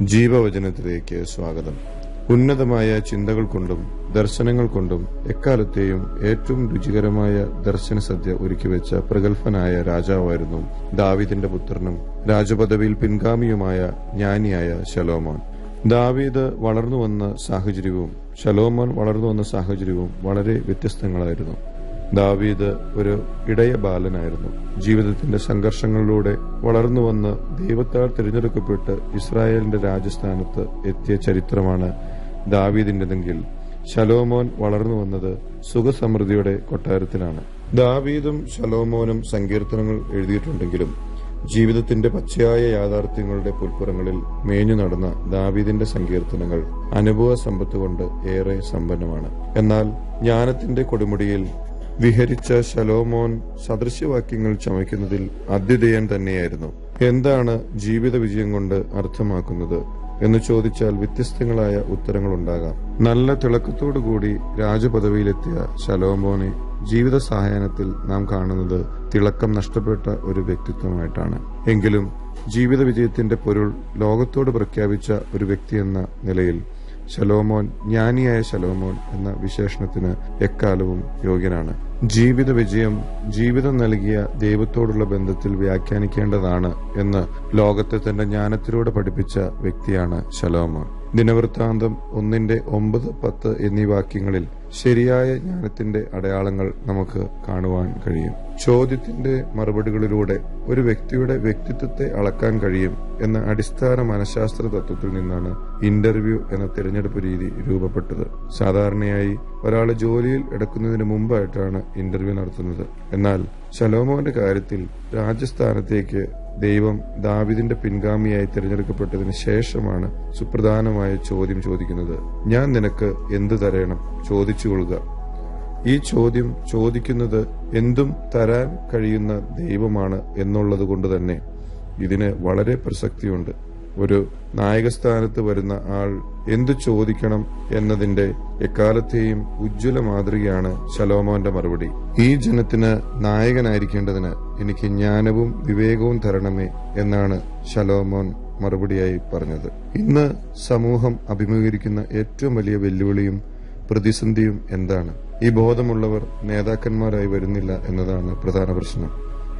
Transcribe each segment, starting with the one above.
ജീവവചനത്തിലേക്ക് സ്വാഗതം. ഉന്നതമായ ചിന്തകൾ കൊണ്ടും ദർശനങ്ങൾ കൊണ്ടും എക്കാലത്തെയും ഏറ്റവും രുചികരമായ ദർശന സദ്യ ഒരുക്കിവെച്ച പ്രഗത്ഭനായ രാജാവായിരുന്നു ദാവിദിന്റെ പുത്രനും രാജപദവിയിൽ പിൻഗാമിയുമായ ജ്ഞാനിയായ ശലോമോൻ. ദാവീദ് വളർന്നു വന്ന സാഹചര്യവും ശലോമോൻ വളർന്നു വന്ന സാഹചര്യവും വളരെ വ്യത്യസ്തങ്ങളായിരുന്നു. ദാവീദ് ഒരു ഇടയ ബാലനായിരുന്നു. ജീവിതത്തിന്റെ സംഘർഷങ്ങളിലൂടെ വളർന്നു വന്ന് ദൈവത്താൽ തിരഞ്ഞെടുക്കപ്പെട്ട് ഇസ്രായേലിന്റെ രാജസ്ഥാനത്ത് എത്തിയ ചരിത്രമാണ് ദാവീദിന്റെതെങ്കിൽ. ശലോമോൻ വളർന്നു വന്നത് സുഖസമൃദ്ധിയുടെ കൊട്ടാരത്തിലാണ്. ദാവീദും ശലോമോനും സങ്കീർത്തനങ്ങൾ എഴുതിയിട്ടുണ്ടെങ്കിലും ജീവിതത്തിന്റെ പച്ചയായ യാഥാർത്ഥ്യങ്ങളുടെ പുൽപ്പുറങ്ങളിൽ മേഞ്ഞു നടന്ന ദാവീദിന്റെ സങ്കീർത്തനങ്ങൾ അനുഭവ സമ്പത്ത് കൊണ്ട് ഏറെ സമ്പന്നമാണ്. എന്നാൽ ജ്ഞാനത്തിന്റെ കൊടുമുടിയിൽ വിഹരിച്ച ശലോമോൻ സദൃശ്യവാക്യങ്ങൾ ചമയ്ക്കുന്നതിൽ അദ്വിതീയൻ തന്നെയായിരുന്നു. എന്താണ് ജീവിത വിജയം കൊണ്ട് അർത്ഥമാക്കുന്നത് എന്ന് ചോദിച്ചാൽ വ്യത്യസ്തങ്ങളായ ഉത്തരങ്ങൾ ഉണ്ടാകാം നല്ല തിളക്കത്തോടുകൂടി രാജപദവിയിലെത്തിയ ശലോമോനെ ജീവിത സഹായനത്തിൽ നാം കാണുന്നത് തിളക്കം നഷ്ടപ്പെട്ട ഒരു വ്യക്തിത്വമായിട്ടാണ്. എങ്കിലും ജീവിത വിജയത്തിന്റെ പൊരുൾ ലോകത്തോട് പ്രഖ്യാപിച്ച ഒരു വ്യക്തി എന്ന നിലയിൽ ശലോമോൻ ജ്ഞാനിയായ ശലോമോൻ എന്ന വിശേഷണത്തിന് എക്കാലവും യോഗ്യനാണ്. ജീവിത വിജയം ജീവിതം നൽകിയ ദൈവത്തോടുള്ള ബന്ധത്തിൽ വ്യാഖ്യാനിക്കേണ്ടതാണ് എന്ന് ലോകത്തെ തന്റെ ജ്ഞാനത്തിലൂടെ പഠിപ്പിച്ച വ്യക്തിയാണ് ശലോമോൻ. ദിനവൃത്താന്തം ഒന്നിന്റെ ഒമ്പത് പത്ത് എന്നീ വാക്യങ്ങളിൽ ശരിയായ ജ്ഞാനത്തിന്റെ അടയാളങ്ങൾ നമുക്ക് കാണുവാൻ കഴിയും. ചോദ്യത്തിന്റെ മറുപടികളിലൂടെ ഒരു വ്യക്തിയുടെ വ്യക്തിത്വത്തെ അളക്കാൻ കഴിയും എന്ന അടിസ്ഥാന മനഃശാസ്ത്ര തത്വത്തിൽ നിന്നാണ് ഇന്റർവ്യൂ എന്ന തിരഞ്ഞെടുപ്പ് രീതി രൂപപ്പെട്ടത്. സാധാരണയായി ഒരാൾ ജോലിയിൽ എടുക്കുന്നതിന് മുമ്പായിട്ടാണ് ഇന്റർവ്യൂ നടത്തുന്നത്. എന്നാൽ ശലോമോന്റെ കാര്യത്തിൽ രാജസ്ഥാനത്തേക്ക് ദൈവം ദാവിദിന്റെ പിൻഗാമിയായി തിരഞ്ഞെടുക്കപ്പെട്ടതിന് ശേഷമാണ് സുപ്രധാനമായ ചോദ്യം ചോദിക്കുന്നത്. ഞാൻ നിനക്ക് എന്തു തരണം? തരയണം ചോദിച്ചുകൊള്ളുക ഈ ചോദ്യം ചോദിക്കുന്നത് എന്തും തരാൻ കഴിയുന്ന ദൈവമാണ് എന്നുള്ളത് കൊണ്ട് തന്നെ ഇതിന് വളരെ പ്രസക്തിയുണ്ട്. ഒരു നായകസ്ഥാനത്ത് വരുന്ന ആൾ എന്തു ചോദിക്കണം എന്നതിന്റെ എക്കാലത്തെയും ഉജ്ജ്വല മാതൃകയാണ് ശലോമോന്റെ മറുപടി. ഈ ജനത്തിന് നായകനായിരിക്കേണ്ടതിന് എനിക്ക് ജ്ഞാനവും വിവേകവും തരണമേ എന്നാണ് ശലോമോൻ മറുപടിയായി പറഞ്ഞത്. ഇന്ന് സമൂഹം അഭിമുഖീകരിക്കുന്ന ഏറ്റവും വലിയ വെല്ലുവിളിയും പ്രതിസന്ധിയും എന്താണ്? ഈ ബോധമുള്ളവർ നേതാക്കന്മാരായി വരുന്നില്ല എന്നതാണ് പ്രധാന പ്രശ്നം.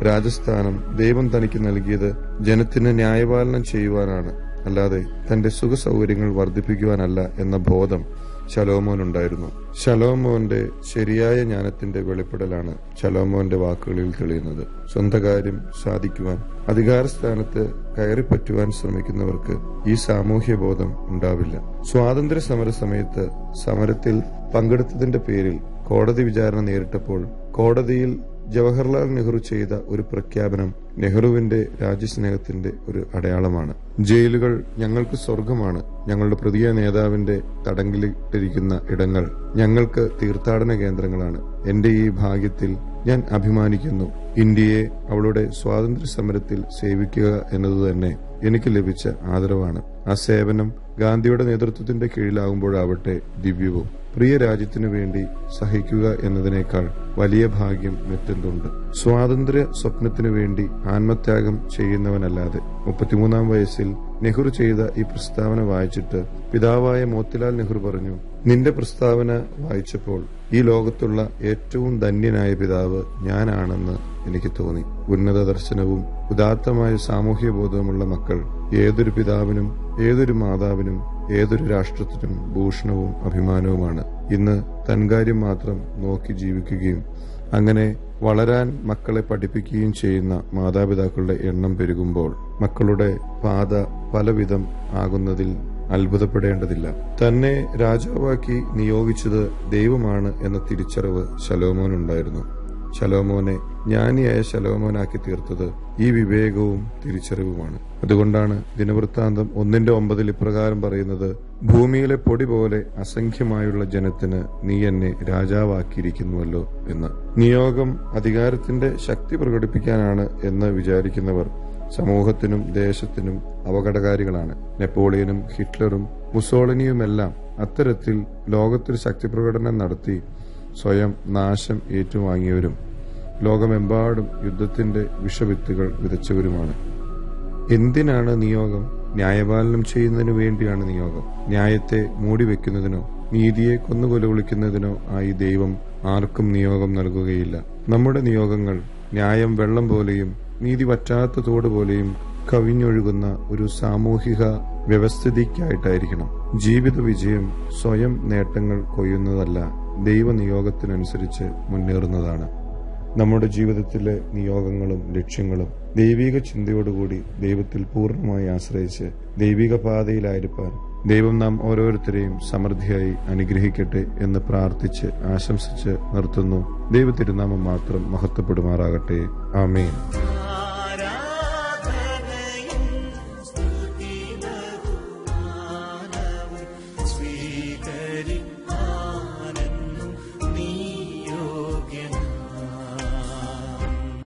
രാജസ്ഥാനം ദൈവം തനിക്ക് നൽകിയത് ജനത്തിന് ന്യായപാലനം ചെയ്യുവാനാണ്. അല്ലാതെ തന്റെ സുഖ സൗകര്യങ്ങൾ വർദ്ധിപ്പിക്കുവാനല്ല എന്ന ബോധം ശലോമോനുണ്ടായിരുന്നു. ശലോമോന്റെ ശരിയായ ജ്ഞാനത്തിന്റെ വെളിപ്പെടലാണ് ശലോമോന്റെ വാക്കുകളിൽ തെളിയുന്നത്. സ്വന്തം കാര്യം സാധിക്കുവാൻ അധികാരസ്ഥാനത്ത് കയറിപ്പറ്റുവാൻ ശ്രമിക്കുന്നവർക്ക് ഈ സാമൂഹ്യ ബോധം ഉണ്ടാവില്ല. സ്വാതന്ത്ര്യ സമര സമയത്ത് സമരത്തിൽ പങ്കെടുത്തതിന്റെ പേരിൽ കോടതി വിചാരണ നേരിട്ടപ്പോൾ കോടതിയിൽ ജവഹർലാൽ നെഹ്റു ചെയ്ത ഒരു പ്രഖ്യാപനം നെഹ്റുവിന്റെ രാജ്യസ്നേഹത്തിന്റെ ഒരു അടയാളമാണ്. ജയിലുകൾ ഞങ്ങൾക്ക് സ്വർഗമാണ് ഞങ്ങളുടെ പ്രതിയ നേതാവിന്റെ തടങ്കിലിട്ടിരിക്കുന്ന ഇടങ്ങൾ ഞങ്ങൾക്ക് തീർത്ഥാടന കേന്ദ്രങ്ങളാണ്. എന്റെ ഈ ഭാഗ്യത്തിൽ ഞാൻ അഭിമാനിക്കുന്നു. ഇന്ത്യയെ അവളുടെ സ്വാതന്ത്ര്യ സമരത്തിൽ സേവിക്കുക എന്നതുതന്നെ എനിക്ക് ലഭിച്ച ആദരവാണ്. ആ സേവനം ഗാന്ധിയുടെ നേതൃത്വത്തിന്റെ കീഴിലാകുമ്പോഴാവട്ടെ ദിവ്യവും. പ്രിയ രാജ്യത്തിനു വേണ്ടി സഹിക്കുക എന്നതിനേക്കാൾ വലിയ ഭാഗ്യം മറ്റെന്തുണ്ട്? സ്വാതന്ത്ര്യ സ്വപ്നത്തിനു വേണ്ടി ആത്മത്യാഗം ചെയ്യുന്നവനല്ലാതെ മുപ്പത്തിമൂന്നാം വയസ്സിൽ നെഹ്റു ചെയ്ത ഈ പ്രസ്താവന വായിച്ചിട്ട് പിതാവായ മോത്തിലാൽ നെഹ്റു പറഞ്ഞു നിന്റെ പ്രസ്താവന വായിച്ചപ്പോൾ ഈ ലോകത്തുള്ള ഏറ്റവും ധന്യനായ പിതാവ് ഞാനാണെന്ന് എനിക്ക് തോന്നി. ഉന്നത ദർശനവും ഉദാത്തമായ സാമൂഹ്യ ബോധവുമുള്ള മക്കൾ ഏതൊരു പിതാവിനും ഏതൊരു മാതാവിനും ഏതൊരു രാഷ്ട്രത്തിനും ഭൂഷണവും അഭിമാനവുമാണ്. ഇന്ന് തൻകാര്യം മാത്രം നോക്കി ജീവിക്കുകയും അങ്ങനെ വളരാൻ മക്കളെ പഠിപ്പിക്കുകയും ചെയ്യുന്ന മാതാപിതാക്കളുടെ എണ്ണം പെരുകുമ്പോൾ മക്കളുടെ പാത പലവിധം ആകുന്നതിൽ അത്ഭുതപ്പെടേണ്ടതില്ല. തന്നെ രാജാവാക്കി നിയോഗിച്ചത് ദൈവമാണ് എന്ന തിരിച്ചറിവ് ശലോമോനുണ്ടായിരുന്നു ശലോമോനെ ജ്ഞാനിയായ ശലോമോനാക്കി തീർത്തത് ഈ വിവേകവും തിരിച്ചറിവുമാണ്. അതുകൊണ്ടാണ് ദിനവൃത്താന്തം ഒന്നിന്റെ ഒമ്പതിൽ ഇപ്രകാരം പറയുന്നത് ഭൂമിയിലെ പൊടി പോലെ അസംഖ്യമായുള്ള ജനത്തിന് നീ എന്നെ രാജാവാക്കിയിരിക്കുന്നുവല്ലോ എന്ന്. നിയോഗം അധികാരത്തിന്റെ ശക്തി പ്രകടിപ്പിക്കാനാണ് എന്ന് വിചാരിക്കുന്നവർ സമൂഹത്തിനും ദേശത്തിനും അപകടകാരികളാണ്. നെപ്പോളിയനും ഹിറ്റ്ലറും മുസോളിനിയുമെല്ലാം അത്തരത്തിൽ ലോകത്തിൽ ശക്തി പ്രകടനം നടത്തി സ്വയം നാശം ഏറ്റുവാങ്ങിയവരും ലോകമെമ്പാടും യുദ്ധത്തിന്റെ വിഷവിത്തുകൾ വിതച്ചവരുമാണ്. എന്തിനാണ് നിയോഗം? ന്യായപാലനം ചെയ്യുന്നതിനു വേണ്ടിയാണ് നിയോഗം. ന്യായത്തെ മൂടിവെക്കുന്നതിനോ നീതിയെ കൊന്നുകൊലവിളിക്കുന്നതിനോ ആയി ദൈവം ആർക്കും നിയോഗം നൽകുകയില്ല. നമ്മുടെ നിയോഗങ്ങൾ ന്യായം വെള്ളം പോലെയും നീതി വറ്റാത്ത തോട് പോലെയും കവിഞ്ഞൊഴുകുന്ന ഒരു സാമൂഹിക വ്യവസ്ഥിതിക്കായിട്ടായിരിക്കണം. ജീവിത വിജയം സ്വയം നേട്ടങ്ങൾ കൊയ്യുന്നതല്ല ദൈവനിയോഗത്തിനനുസരിച്ച് മുന്നേറുന്നതാണ്. നമ്മുടെ ജീവിതത്തിലെ നിയോഗങ്ങളും ലക്ഷ്യങ്ങളും ദൈവിക ചിന്തയോടുകൂടി ദൈവത്തിൽ പൂർണമായി ആശ്രയിച്ച് ദൈവിക പാതയിലായിരിക്കാൻ ദൈവം നാം ഓരോരുത്തരെയും സമൃദ്ധിയായി അനുഗ്രഹിക്കട്ടെ എന്ന് പ്രാർത്ഥിച്ച് ആശംസിച്ച് നിർത്തുന്നു. ദൈവ തിരുനാമം മാത്രം മഹത്വപ്പെടുമാറാകട്ടെ. ആമേൻ.